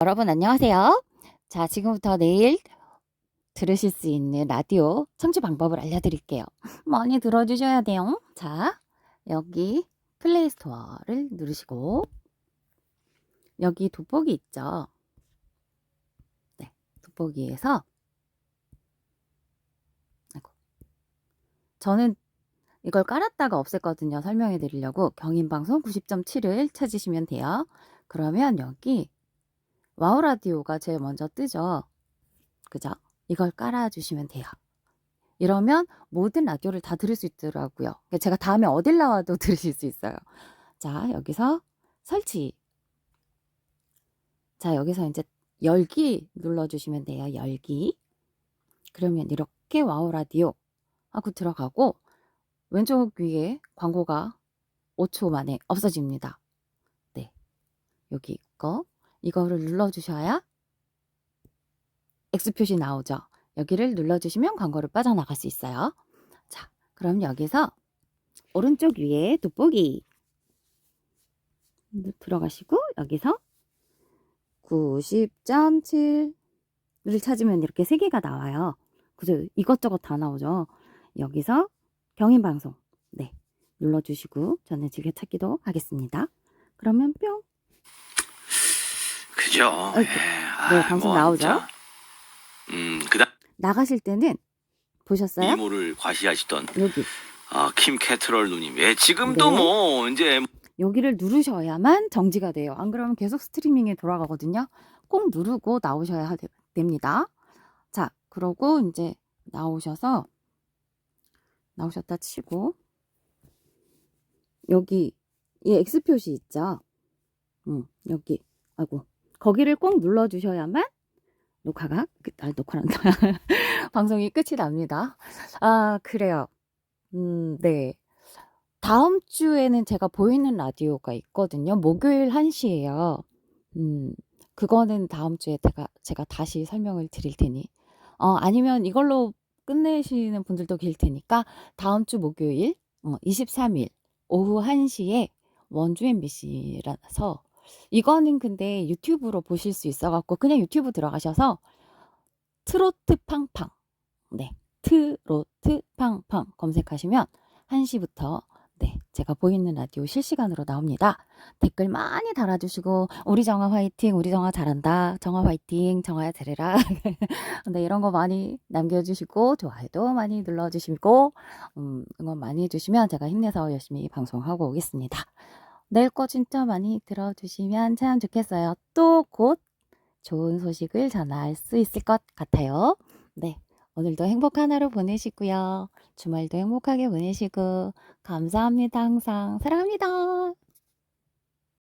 여러분 안녕하세요. 자, 지금부터 내일 들으실 수 있는 라디오 청취 방법을 알려드릴게요. 많이 들어주셔야 돼요. 자, 여기 플레이 스토어를 누르시고 여기 돋보기 있죠. 네, 돋보기에서 아이고. 저는 이걸 깔았다가 없앴거든요. 설명해 드리려고 경인방송 90.7을 찾으시면 돼요. 그러면 여기 와우 라디오가 제일 먼저 뜨죠. 그죠? 이걸 깔아주시면 돼요. 이러면 모든 라디오를 다 들을 수 있더라고요. 그러니까 제가 다음에 어딜 나와도 들으실 수 있어요. 자, 여기서 설치. 자, 여기서 이제 열기 눌러주시면 돼요. 열기. 그러면 이렇게 와우 라디오 하고 들어가고 왼쪽 위에 광고가 5초 만에 없어집니다. 네. 여기 있고 이거를 눌러주셔야 X 표시 나오죠. 여기를 눌러주시면 광고를 빠져나갈 수 있어요. 자, 그럼 여기서 오른쪽 위에 돋보기 들어가시고 여기서 90.7을 찾으면 이렇게 세 개가 나와요. 그죠? 이것저것 다 나오죠. 여기서 경인 방송 네 눌러주시고 저는 즐겨찾기도 하겠습니다. 그러면 뿅 그죠. 아이고. 예. 네, 아, 방송 뭐 나오죠? 진짜. 음, 그다음 나가실 때는 보셨어요? 미모를 과시하시던 여기 아, 킴 캐트럴 누님. 예, 지금도 네. 뭐 이제 여기를 누르셔야만 정지가 돼요. 안 그러면 계속 스트리밍에 돌아가거든요. 꼭 누르고 나오셔야 하- 됩니다. 자, 그러고 이제 나오셔서 나오셨다 치고 여기 이 X 표시 있죠. 음, 여기 아이고 거기를 꼭 눌러 주셔야만 녹화가 끝- 아, 녹화란다. 방송이 끝이 납니다. 아, 그래요. 음, 네. 다음 주에는 제가 보이는 라디오가 있거든요. 목요일 1시예요. 음, 그거는 다음 주에 제가, 제가 다시 설명을 드릴 테니. 어, 아니면 이걸로 끝내시는 분들도 계실 테니까 다음 주 목요일 어, 23일 오후 1시에 원주 MBC라서 이거는 근데 유튜브로 보실 수 있어갖고 그냥 유튜브 들어가셔서 트로트 팡팡 네 트로트 팡팡 검색하시면 1시부터 네, 제가 보이는 라디오 실시간으로 나옵니다. 댓글 많이 달아주시고 우리 정아 화이팅, 우리 정아 잘한다, 정아 화이팅, 정아야 잘해라. 네, 이런 거 많이 남겨주시고 좋아요도 많이 눌러주시고 음, 응원 많이 해주시면 제가 힘내서 열심히 방송하고 오겠습니다. 내일 거 진짜 많이 들어주시면 참 좋겠어요. 또 곧 좋은 소식을 전할 수 있을 것 같아요. 네, 오늘도 행복한 하루 보내시고요. 주말도 행복하게 보내시고 감사합니다. 항상 사랑합니다.